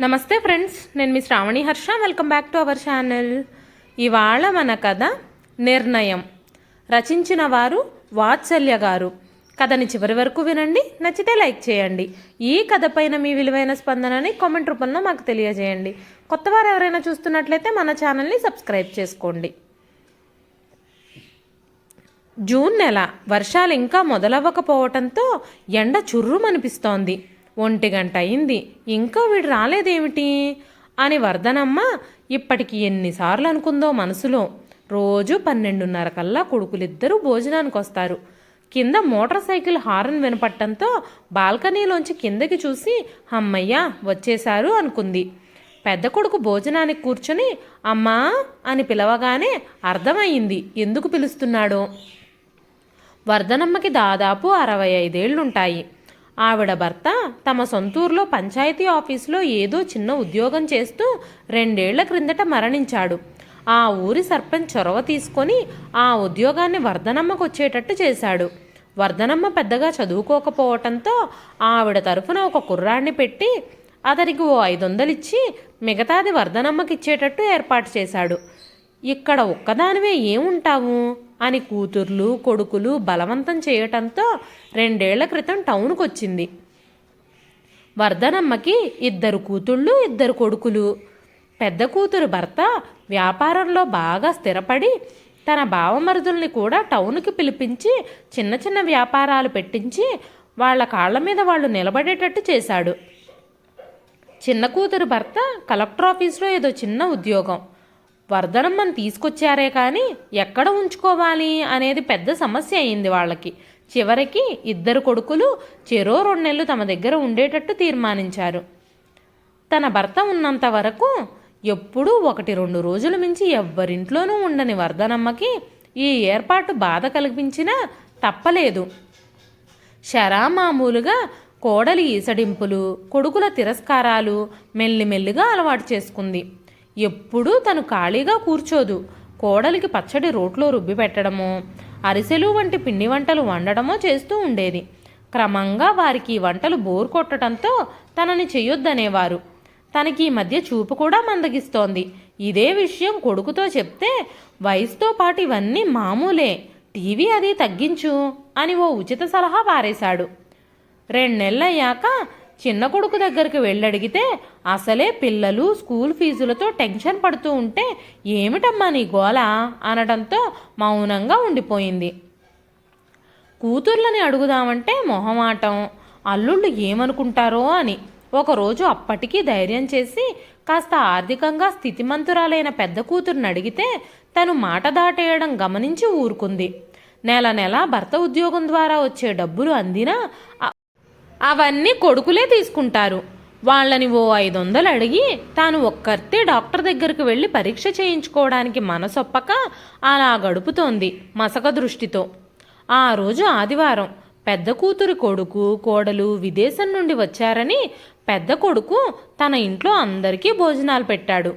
నమస్తే ఫ్రెండ్స్ నేను మీ Shravani Harsha. Welcome back to our channel ఇవాళ మన కథ నిర్ణయం. రచించిన వారు వాత్సల్య గారు. కథని చివరి వరకు వినండి నచ్చితే లైక్ చేయండి. ఈ కథ పైన మీ విలువైన స్పందనని కామెంట్ రూపంలో మాకు తెలియజేయండి. కొత్త వారు ఎవరైనా చూస్తున్నట్లయితే మన ఛానల్ని సబ్స్క్రైబ్ చేసుకోండి. జూన్ నెల వర్షాలు ఇంకా మొదలవ్వకపోవటంతో ఎండ చుర్రుమనిపిస్తోంది. ఒంటి గంట అయింది. ఇంకా వీడు రాలేదేమిటి? అని వర్ధనమ్మ ఇప్పటికి ఎన్నిసార్లు అనుకుందో మనసులో. రోజు పన్నెండున్నర కల్లా కొడుకులిద్దరూ భోజనానికి వస్తారు కింద మోటార్ సైకిల్ హారన్ వినపట్టంతో బాల్కనీలోంచి కిందకి చూసి అమ్మయ్య వచ్చేశారు అనుకుంది. పెద్ద కొడుకు భోజనానికి కూర్చొని అమ్మా అని పిలవగానే అర్థమయ్యింది. ఎందుకు పిలుస్తున్నాడో? వర్ధనమ్మకి దాదాపు అరవై ఐదేళ్ళుంటాయి. ఆవిడ భర్త తమ సొంతూరులో పంచాయతీ ఆఫీసులో ఏదో చిన్న ఉద్యోగం చేస్తూ రెండేళ్ళ క్రిందట మరణించాడు. ఆ ఊరి సర్పంచ్ చొరవ తీసుకొని ఆ ఉద్యోగాన్ని వర్ధనమ్మకు వచ్చేటట్టు చేశాడు. వర్ధనమ్మ పెద్దగా చదువుకోకపోవటంతో ఆవిడ తరఫున ఒక కుర్రాడిని పెట్టి అతనికి ఓ ఐదు మిగతాది వర్ధనమ్మకిచ్చేటట్టు ఏర్పాటు చేశాడు. ఇక్కడ ఒక్కదానివే ఏముంటావు? అని కూతుర్లు కొడుకులు బలవంతం చేయటంతో రెండేళ్ళ క్రితం టౌన్కి వచ్చింది వర్ధనమ్మకి ఇద్దరు కూతుళ్ళు ఇద్దరు కొడుకులు. పెద్ద కూతురు భర్త వ్యాపారంలో బాగా స్థిరపడి తన బావమరుదుల్ని కూడా టౌన్కి పిలిపించి చిన్న చిన్న వ్యాపారాలు పెట్టించి వాళ్ళ కాళ్ళ మీద వాళ్ళు నిలబడేటట్టు చేశాడు. చిన్న కూతురు భర్త కలెక్టర్ ఆఫీస్లో ఏదో చిన్న ఉద్యోగం. వర్ధనమ్మను తీసుకొచ్చారే కానీ ఎక్కడ ఉంచుకోవాలి అనేది పెద్ద సమస్య అయింది వాళ్ళకి. చివరికి ఇద్దరు కొడుకులు చెరో రెండు నెలలు తమ దగ్గర ఉండేటట్టు తీర్మానించారు. తన భర్త ఉన్నంత వరకు ఎప్పుడూ ఒకటి రెండు రోజుల మించి ఎవ్వరింట్లోనూ ఉండని వర్ధనమ్మకి ఈ ఏర్పాటు బాధ కల్పించినా తప్పలేదు. శరా మామూలుగా కోడలి ఈసడింపులు కొడుకుల తిరస్కారాలు మెల్లిమెల్లిగా అలవాటు చేసుకుంది. ఎప్పుడూ తను ఖాళీగా కూర్చోదు. కోడలికి పచ్చడి రోట్లో రుబ్బి పెట్టడమో అరిసెలు వంటి పిండి వంటలు వండడమో చేస్తూ ఉండేది. క్రమంగా వారికి వంటలు బోర్ కొట్టడంతో తనని చెయ్యొద్దనేవారు. తనకి ఈ మధ్య చూపు కూడా మందగిస్తోంది. ఇదే విషయం కొడుకుతో చెప్తే వయసుతో పాటు ఇవన్నీ మామూలే టీవీ అది తగ్గించు అని ఓ ఉచిత సలహా పారేశాడు నెలలయ్యాక చిన్న కొడుకు దగ్గరికి వెళ్ళడిగితే అసలే పిల్లలు స్కూల్ ఫీజులతో టెన్షన్ పడుతూ ఉంటే ఏమిటమ్మా నీ గోల? అనడంతో మౌనంగా ఉండిపోయింది. కూతుర్లని అడుగుదామంటే మొహమాటం అల్లుళ్ళు ఏమనుకుంటారో అని. ఒకరోజు అప్పటికీ ధైర్యం చేసి కాస్త ఆర్థికంగా స్థితిమంతురాలైన పెద్ద కూతురుని అడిగితే తను మాట దాటేయడం గమనించి ఊరుకుంది. నెల నెల భర్త ఉద్యోగం ద్వారా వచ్చే డబ్బులు అందినా అవన్నీ కొడుకులే తీసుకుంటారు. వాళ్ళని ఓ ఐదు వందలు అడిగి తాను ఒక్కరితే డాక్టర్ దగ్గరికి వెళ్ళి పరీక్ష చేయించుకోవడానికి మనసొప్పక అలా గడుపుతోంది మసక దృష్టితో. ఆ రోజు ఆదివారం పెద్ద కూతురి కొడుకు కోడలు విదేశం నుండి వచ్చారని పెద్ద కొడుకు తన ఇంట్లో అందరికీ భోజనాలు పెట్టాడు.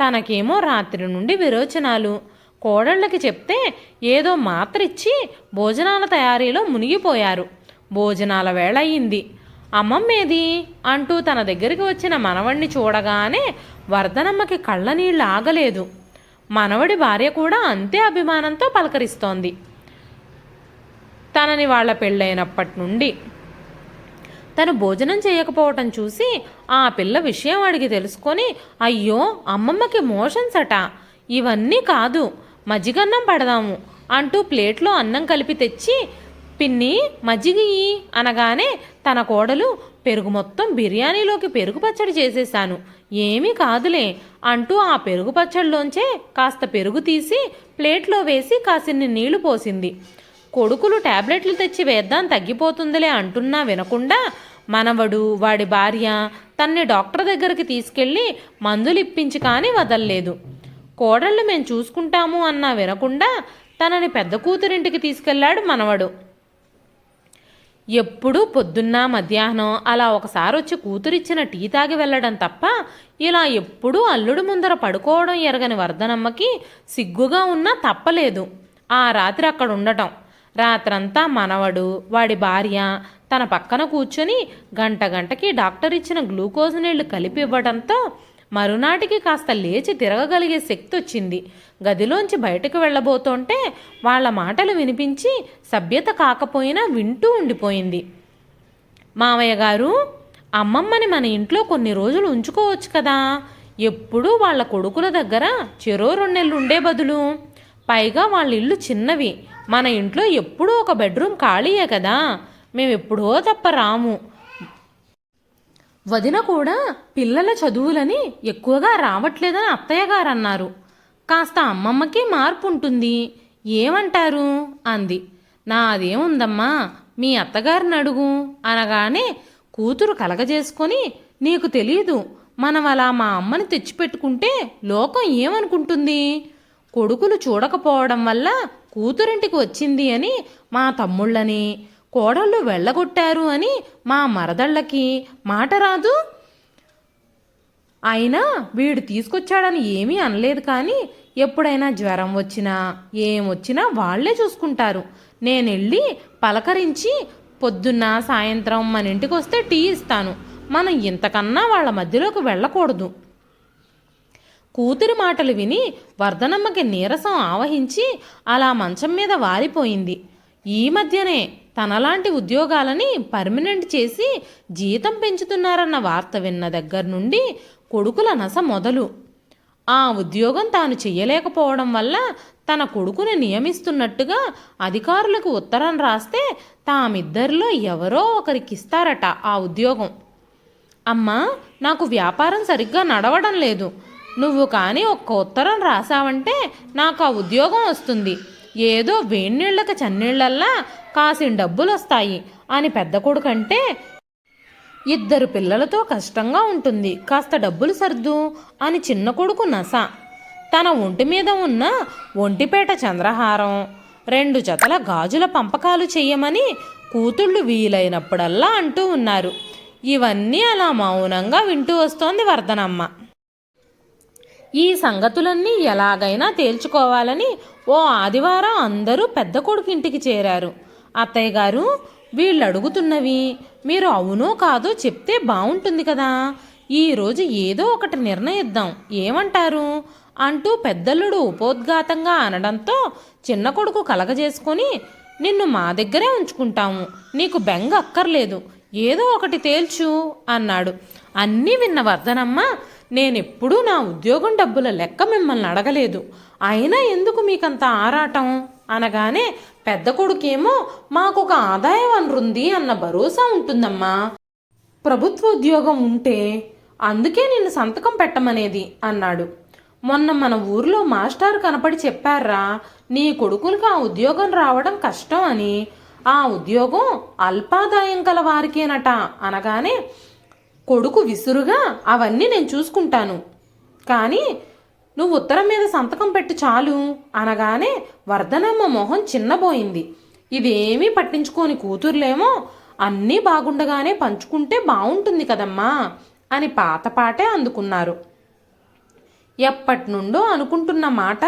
తనకేమో రాత్రి నుండి విరోచనాలు. కోడళ్ళకి చెప్తే ఏదో మాత్ర ఇచ్చి భోజనాల తయారీలో మునిగిపోయారు. భోజనాల వేళ అయింది. అమ్మమ్మేది? అంటూ తన దగ్గరికి వచ్చిన మనవణ్ణి చూడగానే వర్ధనమ్మకి కళ్ళ నీళ్ళు ఆగలేదు. మనవడి భార్య కూడా అంతే అభిమానంతో పలకరిస్తోంది. తనని వాళ్ళ పెళ్ళైనప్పటి నుండి తను భోజనం చేయకపోవటం చూసి ఆ పిల్ల విషయం అడిగి తెలుసుకొని అయ్యో అమ్మమ్మకి మోషన్స్ అట ఇవన్నీ కాదు. మజ్జిగన్నం పడదాము అంటూ ప్లేట్లో అన్నం కలిపి తెచ్చి పిన్ని మజ్జిగయి అనగానే తన కోడలు పెరుగు మొత్తం బిర్యానీలోకి పెరుగు పచ్చడి చేసేశాను. ఏమీ కాదులే అంటూ ఆ పెరుగు పచ్చడిలోంచే కాస్త పెరుగు తీసి ప్లేట్లో వేసి కాసిన్ని నీళ్ళు పోసింది. కొడుకులు టాబ్లెట్లు తెచ్చి వేద్దాం తగ్గిపోతుందిలే అంటున్నా వినకుండా మనవడు వాడి భార్య తన్ని డాక్టర్ దగ్గరికి తీసుకెళ్ళి మందులు ఇప్పించి కానీ వదల్లేదు. కోడళ్ళు మేము చూసుకుంటాము అన్నా వినకుండా తనని పెద్ద కూతురింటికి తీసుకెళ్ళాడు మనవడు. ఎప్పుడూ పొద్దున్న మధ్యాహ్నం అలా ఒకసారి వచ్చి కూతురిచ్చిన టీ తాగి వెళ్ళడం తప్ప ఇలా ఎప్పుడూ అల్లుడు ముందర పడుకోవడం ఎరగని వర్ధనమ్మకి సిగ్గుగా ఉన్నా తప్పలేదు. ఆ రాత్రి అక్కడ ఉండటం. రాత్రంతా మనవడు వాడి భార్య తన పక్కన కూర్చొని గంట గంటకి డాక్టర్ ఇచ్చిన గ్లూకోజ్ నీళ్ళు కలిపి ఇవ్వడంతో మరునాటికి కాస్త లేచి తిరగగలిగే శక్తి వచ్చింది గదిలోంచి బయటకు వెళ్ళబోతుంటే వాళ్ళ మాటలు వినిపించి సభ్యత కాకపోయినా వింటూ ఉండిపోయింది. మావయ్య గారు అమ్మమ్మని మన ఇంట్లో కొన్ని రోజులు ఉంచుకోవచ్చు కదా? ఎప్పుడూ వాళ్ళ కొడుకుల దగ్గర చెరో రెండెళ్ళు ఉండే బదులు. పైగా వాళ్ళ ఇల్లు చిన్నవి. మన ఇంట్లో ఎప్పుడూ ఒక బెడ్రూమ్ ఖాళీయే కదా? మేము ఎప్పుడో తప్ప రాము. వదిన కూడా పిల్లల చదువులని ఎక్కువగా రావట్లేదని అత్తయ్య గారు అన్నారు కాస్త అమ్మమ్మకి మార్పు ఉంటుంది ఏమంటారు? అంది. నాదేముందమ్మా మీ అత్తగారిని అడుగు అనగానే కూతురు కలగజేసుకొని నీకు తెలీదు మనం అలా మా అమ్మని తెచ్చిపెట్టుకుంటే లోకం ఏమనుకుంటుంది? కొడుకులు చూడకపోవడం వల్ల కూతురింటికి వచ్చింది అని మా తమ్ముళ్ళని కోడళ్ళు వెళ్ళగొట్టారు అని మా మరదళ్ళకి మాట రాదు. అయినా వీడు తీసుకొచ్చాడని ఏమీ అనలేదు కానీ ఎప్పుడైనా జ్వరం వచ్చినా ఏమొచ్చినా వాళ్ళే చూసుకుంటారు. నేను వెళ్ళి పలకరించి పొద్దున్న సాయంత్రం మన ఇంటికి వస్తే టీ ఇస్తాను. మనం ఇంతకన్నా వాళ్ళ మధ్యలోకి వెళ్ళకూడదు. కూతురి మాటలు విని వర్ధనమ్మకి నీరసం ఆవహించి అలా మంచం మీద వాలిపోయింది. ఈ మధ్యనే తనలాంటి ఉద్యోగాలని పర్మనెంట్ చేసి జీతం పెంచుతున్నారన్న వార్త విన్న దగ్గర నుండి కొడుకుల నస మొదలు. ఆ ఉద్యోగం తాను చేయలేకపోవడం వల్ల తన కొడుకుని నియమిస్తున్నట్టుగా అధికారులకు ఉత్తరం రాస్తే తామిద్దరిలో ఎవరో ఒకరికిస్తారట ఆ ఉద్యోగం. అమ్మా నాకు వ్యాపారం సరిగ్గా నడవడం లేదు. నువ్వు కానీ ఒక్క ఉత్తరం రాసావంటే నాకు ఆ ఉద్యోగం వస్తుంది. ఏదో వేణీళ్ళకి చన్నీళ్ళల్లా కాసిన డబ్బులు వస్తాయి అని పెద్ద కొడుకంటే ఇద్దరు పిల్లలతో కష్టంగా ఉంటుంది. కాస్త డబ్బులు సర్దు అని చిన్న కొడుకు నస. తన ఒంటి మీద ఉన్న ఒంటిపేట చంద్రహారం రెండు జతల గాజుల పంపకాలు చెయ్యమని కూతుళ్ళు వీలైనప్పుడల్లా అంటూ ఉన్నారు. ఇవన్నీ అలా మౌనంగా వింటూ వస్తోంది వర్ధనమ్మ. ఈ సంగతులన్నీ ఎలాగైనా తేల్చుకోవాలని ఓ ఆదివారం అందరూ పెద్ద కొడుకు ఇంటికి చేరారు. అత్తయ్య గారు వీళ్ళు అడుగుతున్నవి మీరు అవునో కాదో చెప్తే బాగుంటుంది కదా. ఈరోజు ఏదో ఒకటి నిర్ణయిద్దాం. ఏమంటారు? అంటూ పెద్దల్లుడు ఉపోద్ఘాతంగా అనడంతో చిన్న కొడుకు కలగజేసుకొని నిన్ను మా దగ్గరే ఉంచుకుంటాము. నీకు బెంగ అక్కర్లేదు ఏదో ఒకటి తేల్చు అన్నాడు. అన్నీ విన్న వర్ధనమ్మ నేనెప్పుడూ నా ఉద్యోగం డబ్బుల లెక్క మిమ్మల్ని అడగలేదు. అయినా ఎందుకు మీకంత ఆరాటం? అనగానే పెద్ద కొడుకేమో మాకొక ఆదాయ వనరుంది అన్న భరోసా ఉంటుందమ్మా. ప్రభుత్వ ఉద్యోగం ఉంటే అందుకే నిన్ను సంతకం పెట్టమనేది అన్నాడు. మొన్న మన ఊర్లో మాస్టర్ కనపడి చెప్పారా నీ కొడుకులకు ఆ ఉద్యోగం రావడం కష్టం అని. ఆ ఉద్యోగం అల్పాదాయం గల వారికేనట. అనగానే కొడుకు విసురుగా అవన్నీ నేను చూసుకుంటాను. కానీ నువ్వు ఉత్తరం మీద సంతకం పెట్టు చాలు అనగానే వర్ధనమ్మ మొహం చిన్నబోయింది. ఇదేమీ పట్టించుకోని కూతుర్లేమో అన్నీ బాగుండగానే పంచుకుంటే బాగుంటుంది కదమ్మా అని పాతపాటే అందుకున్నారు. ఎప్పటి నుండో అనుకుంటున్న మాట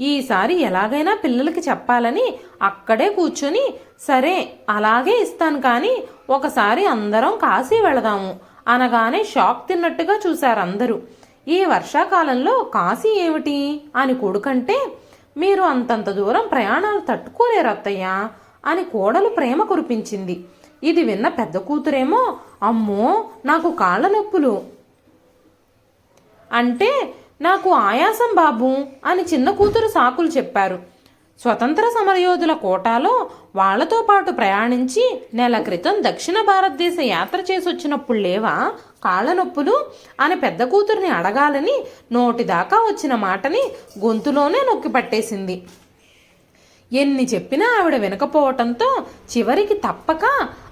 ఈసారి ఎలాగైనా పిల్లలకి చెప్పాలని అక్కడే కూర్చొని సరే అలాగే ఇస్తాను కానీ ఒకసారి అందరం కాశీ వెళదాము అనగానే షాక్ తిన్నట్టుగా చూశారు అందరూ ఈ వర్షాకాలంలో కాశీ ఏమిటి? అని కొడుకంటే మీరు అంతంత దూరం ప్రయాణాలు తట్టుకోలేరు అత్తయ్య అని కోడలు ప్రేమ కురిపించింది. ఇది విన్న పెద్ద కూతురేమో అమ్మో నాకు కాళ్ళ నొప్పులు. అంటే నాకు ఆయాసం బాబు అని చిన్న కూతురు సాకులు చెప్పారు. స్వతంత్ర సమరయోధుల కోటాలో వాళ్ళతో పాటు ప్రయాణించి నెల క్రితం దక్షిణ భారతదేశ యాత్ర చేసి వచ్చినప్పుడు లేవా? కాళ్ళ నొప్పులు అని పెద్ద కూతురిని అడగాలని నోటిదాకా వచ్చిన మాటని గొంతులోనే నొక్కి పట్టేసింది. ఎన్ని చెప్పినా ఆవిడ వినకపోవటంతో చివరికి తప్పక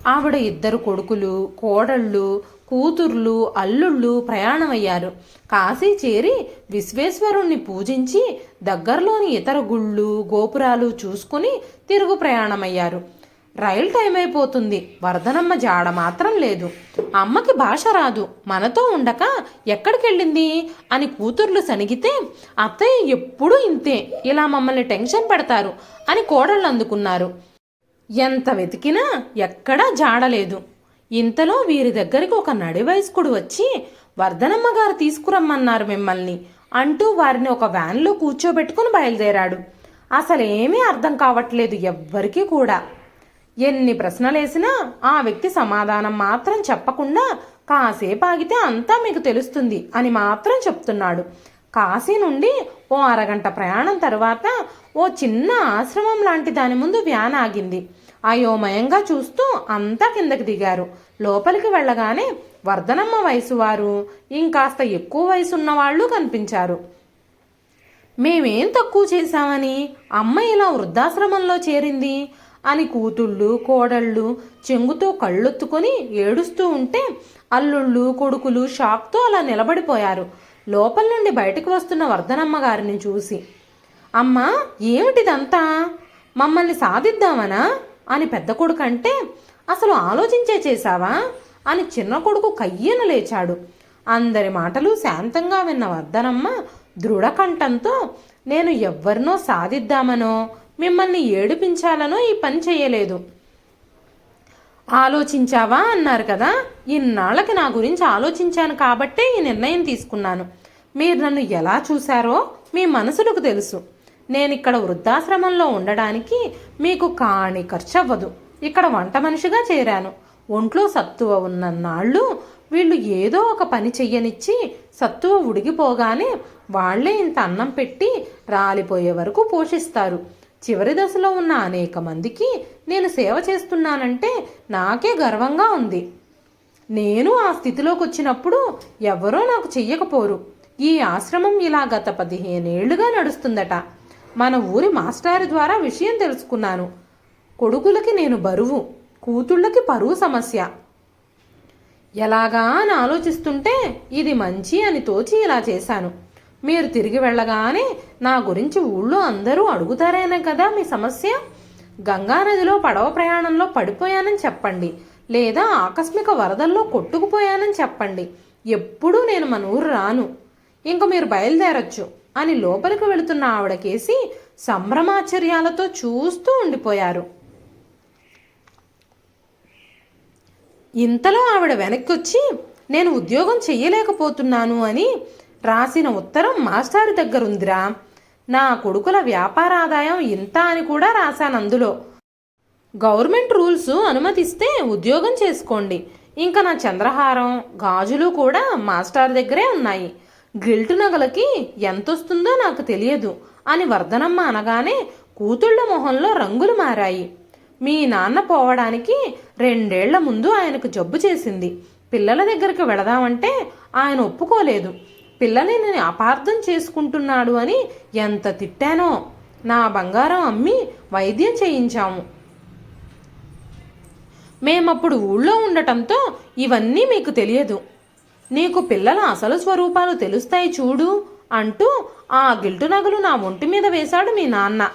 ఆవిడ ఇద్దరు కొడుకులు కోడళ్ళు కూతుర్లు అల్లుళ్ళు ప్రయాణమయ్యారు. కాశీ చేరి విశ్వేశ్వరుణ్ణి పూజించి దగ్గరలోని ఇతర గుళ్ళు గోపురాలు చూసుకుని తిరుగు ప్రయాణమయ్యారు. రైలు టైం అయిపోతుంది వరదనమ్మ జాడ మాత్రం లేదు. అమ్మకి భాష రాదు. మనతో ఉండక ఎక్కడికెళ్ళింది? అని కూతుర్లు సనిగితే అత్తయ్య ఎప్పుడూ ఇంతే. ఇలా మమ్మల్ని టెన్షన్ పెడతారు అని కోడళ్ళు అందుకున్నారు. ఎంత వెతికినా ఎక్కడా జాడలేదు ఇంతలో వీరి దగ్గరికి ఒక నడివయస్కుడు వచ్చి వర్ధనమ్మ గారు తీసుకురమ్మన్నారు మిమ్మల్ని అంటూ వారిని ఒక వ్యాన్లో కూర్చోబెట్టుకుని బయలుదేరాడు. అసలేమీ అర్థం కావట్లేదు ఎవ్వరికీ కూడా. ఎన్ని ప్రశ్నలేసినా ఆ వ్యక్తి సమాధానం మాత్రం చెప్పకుండా కాసేపు ఆగితే అంతా మీకు తెలుస్తుంది అని మాత్రం చెప్తున్నాడు. కాశీ నుండి ఓ అరగంట ప్రయాణం తర్వాత ఓ చిన్న ఆశ్రమం లాంటి దాని ముందు వ్యాన్ ఆగింది. అయోమయంగా చూస్తూ అంతా కిందకి దిగారు. లోపలికి వెళ్ళగానే వర్ధనమ్మ వయసు వారు ఇంకాస్త ఎక్కువ వయసు ఉన్నవాళ్ళు కనిపించారు. మేమేం తక్కువ చేశామని? అమ్మ ఇలా వృద్ధాశ్రమంలో చేరింది అని కూతుళ్ళు కోడళ్ళు చెంగుతో కళ్ళొత్తుకొని ఏడుస్తూ ఉంటే అల్లుళ్ళు కొడుకులు షాక్తో అలా నిలబడిపోయారు. లోపల నుండి బయటకు వస్తున్న వర్ధనమ్మ గారిని చూసి అమ్మా ఏమిటిదంతా? మమ్మల్ని సాధిద్దామనా? అని పెద్ద కొడుకు అంటే అసలు ఆలోచించే చేశావా? అని చిన్న కొడుకు కయ్యన లేచాడు. అందరి మాటలు శాంతంగా విన్న వద్దనమ్మ దృఢకంఠంతో నేను ఎవరినో సాధిద్దామనో మిమ్మల్ని ఏడిపించాలనో ఈ పని చేయలేదు ఆలోచించావా? అన్నారు కదా ఇన్నాళ్ళకి నా గురించి ఆలోచించాను కాబట్టే ఈ నిర్ణయం తీసుకున్నాను. మీరు నన్ను ఎలా చూశారో మీ మనసులకు తెలుసు. నేను ఇక్కడ వృద్ధాశ్రమంలో ఉండడానికి మీకు కాణి ఖర్చు అవ్వదు ఇక్కడ వంట మనిషిగా చేరాను. ఒంట్లో సత్తువ ఉన్న నాళ్ళు వీళ్ళు ఏదో ఒక పని చెయ్యనిచ్చి సత్తువ ఉడిగిపోగానే వాళ్ళే ఇంత అన్నం పెట్టి రాలిపోయే వరకు పోషిస్తారు. చివరి దశలో ఉన్న అనేక మందికి నేను సేవ చేస్తున్నానంటే నాకే గర్వంగా ఉంది. నేను ఆ స్థితిలోకి వచ్చినప్పుడు ఎవరో నాకు చెయ్యకపోరు. ఈ ఆశ్రమం ఇలా గత పదిహేనేళ్ళుగా నడుస్తుందట. మన ఊరి మాస్టారు ద్వారా విషయం తెలుసుకున్నాను. కొడుకులకి నేను బరువు కూతుళ్ళకి పరువు సమస్య. ఎలాగా అని ఆలోచిస్తుంటే ఇది మంచి అని తోచి ఇలా చేశాను. మీరు తిరిగి వెళ్ళగానే నా గురించి ఊళ్ళో అందరూ అడుగుతారేనే కదా మీ సమస్య? గంగానదిలో పడవ ప్రయాణంలో పడిపోయానని చెప్పండి. లేదా ఆకస్మిక వరదల్లో కొట్టుకుపోయానని చెప్పండి. ఎప్పుడూ నేను మన ఊరు రాను. ఇంక మీరు బయలుదేరొచ్చు. అని లోపలికి వెళుతున్న ఆవిడకేసి సంభ్రమాచర్యాలతో చూస్తూ ఉండిపోయారు. ఇంతలో ఆవిడ వెనక్కొచ్చి నేను ఉద్యోగం చెయ్యలేకపోతున్నాను అని రాసిన ఉత్తరం మాస్టారు దగ్గరుందిరా. నా కొడుకుల వ్యాపార ఆదాయం ఇంత అని కూడా రాశాను అందులో. గవర్నమెంట్ రూల్స్ అనుమతిస్తే ఉద్యోగం చేసుకోండి. ఇంకా నా చంద్రహారం గాజులు కూడా మాస్టర్ దగ్గరే ఉన్నాయి. గిల్టు నగలకి ఎంత వస్తుందో నాకు తెలియదు అని వర్ధనమ్మ అనగానే కూతుళ్ళ మొహంలో రంగులు మారాయి. మీ నాన్న పోవడానికి రెండేళ్ళ ముందు ఆయనకు జబ్బు చేసింది. పిల్లల దగ్గరికి వెళదామంటే ఆయన ఒప్పుకోలేదు. పిల్లని నేను అపార్థం చేసుకుంటున్నాడు అని ఎంత తిట్టానో నా బంగారం అమ్మి వైద్యం చేయించాము. మేమప్పుడు ఊళ్ళో ఉండటంతో ఇవన్నీ మీకు తెలియదు. నీకు పిల్లల అసలు స్వరూపాలు తెలుస్తాయి చూడు అంటూ ఆ గిల్టు నగలు నా ఒంటి మీద వేశాడు మీ నాన్న.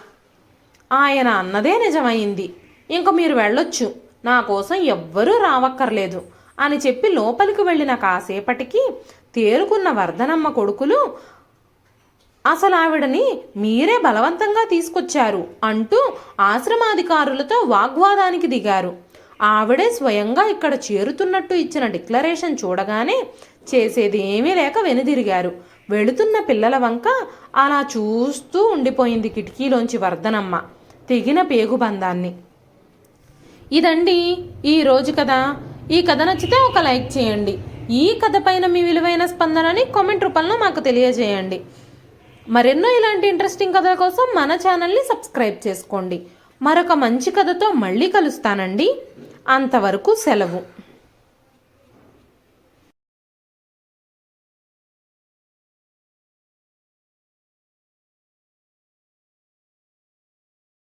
ఆయన అన్నదే నిజమైంది. ఇంక మీరు వెళ్ళొచ్చు. నా కోసం ఎవ్వరూ రావక్కర్లేదు అని చెప్పి లోపలికి వెళ్ళిన కాసేపటికి తేరుకున్న వర్ధనమ్మ కొడుకులు అసలు ఆవిడని మీరే బలవంతంగా తీసుకొచ్చారు అంటూ ఆశ్రమాధికారులతో వాగ్వాదానికి దిగారు. ఆవిడే స్వయంగా ఇక్కడ చేరుతున్నట్టు ఇచ్చిన డిక్లరేషన్ చూడగానే చేసేది ఏమీ లేక వెనుదిరిగారు. వెళుతున్న పిల్లల వంక అలా చూస్తూ ఉండిపోయింది కిటికీలోంచి వర్ధనమ్మ తెగిన పేగుబంధాన్ని. ఇదండి ఈ రోజు కథ ఈ కథ నచ్చితే ఒక లైక్ చేయండి. ఈ కథ పైన మీ విలువైన స్పందనని కామెంట్ రూపంలో మాకు తెలియజేయండి. మరెన్నో ఇలాంటి ఇంట్రెస్టింగ్ కథల కోసం మన ఛానల్ని సబ్స్క్రైబ్ చేసుకోండి. మరొక మంచి కథతో మళ్ళీ కలుస్తానండి. అంతవరకు సెలవు.